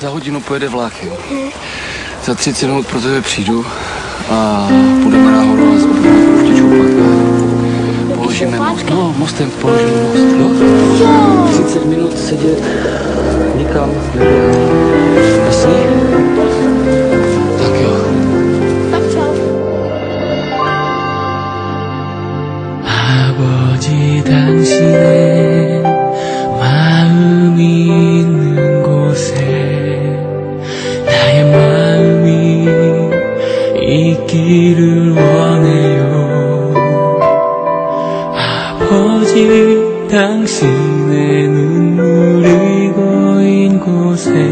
Za hodinu pojede vlak, jo. Za 30 minut pro tebe přijdu a půjdeme nahoru a ještě čoupat. Položíme most. No, mostem položíme most, jo? 30 minut sedět nikam. Jasný? 있기를 원해요. 아버지 당신의 눈물이 고인 곳엔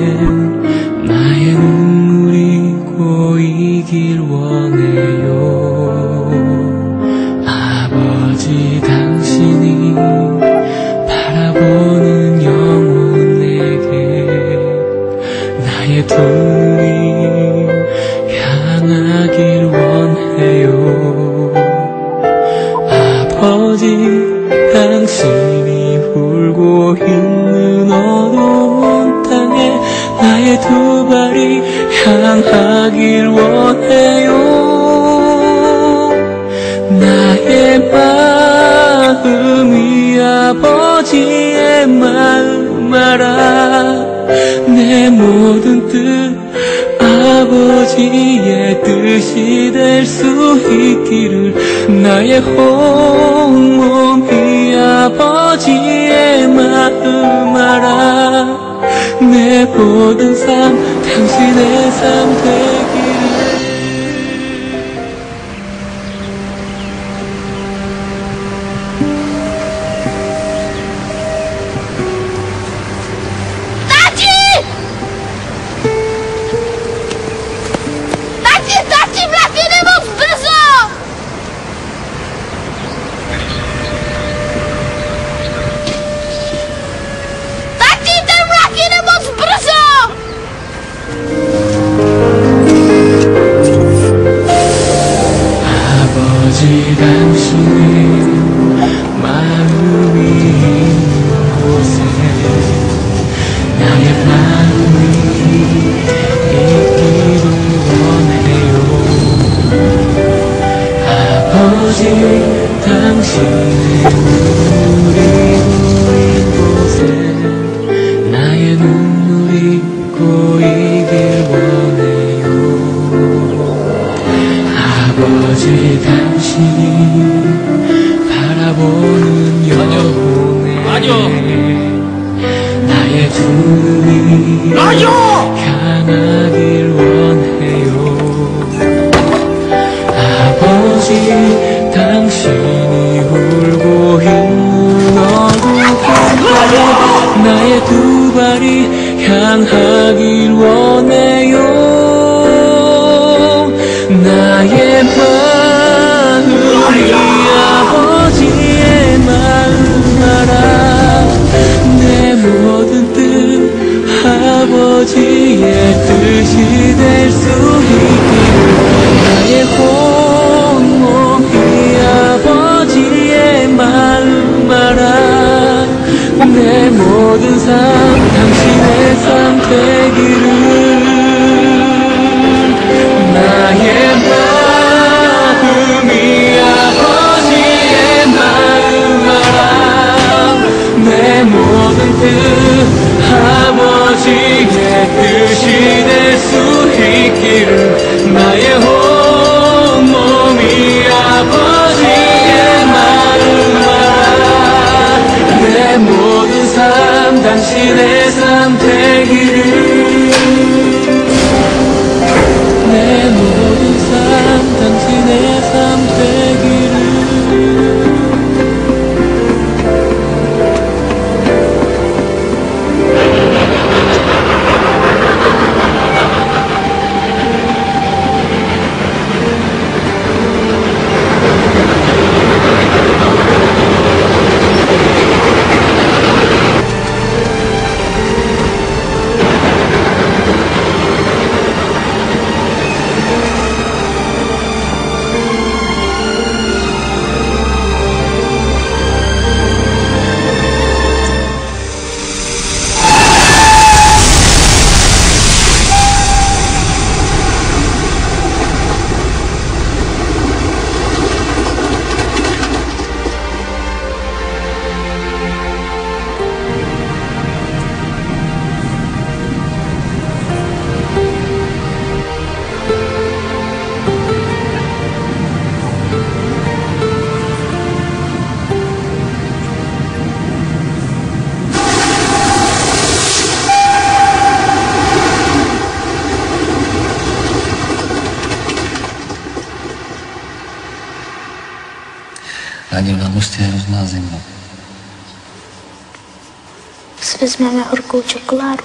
발이 향하길 원해요. 나의 마음이 아버지의 마음 알아 내 모든 뜻 아버지의 뜻이 될 수 있기를 나의 온몸이 아버지의 마음 알아 내 모든 삶 당신의 삶 되기 아버지 당신의 마음이 곳에 나의 마음이 있기를 원해요 아버지 눈물이 고인 곳에 나의 눈물이 고이길 원해요. 아버지 당신 이 바라보는 영혼에 나의 두 눈이 향하길 원해요. 아버지 당신이 울고 있는 땅에 나의 두 발이 향하길 원해요 아버지의 뜻이 될 수 있기를 나의 호흡이 아버지의 말로 말아 내 모든 삶 당신의 삶 되기를 나의 마음이 아버지의 말로 말아 내 모든 뜻 Sin es ante Jesús. Ani na mostě je hrozná zima. Si vezmeme horkou čokoládu.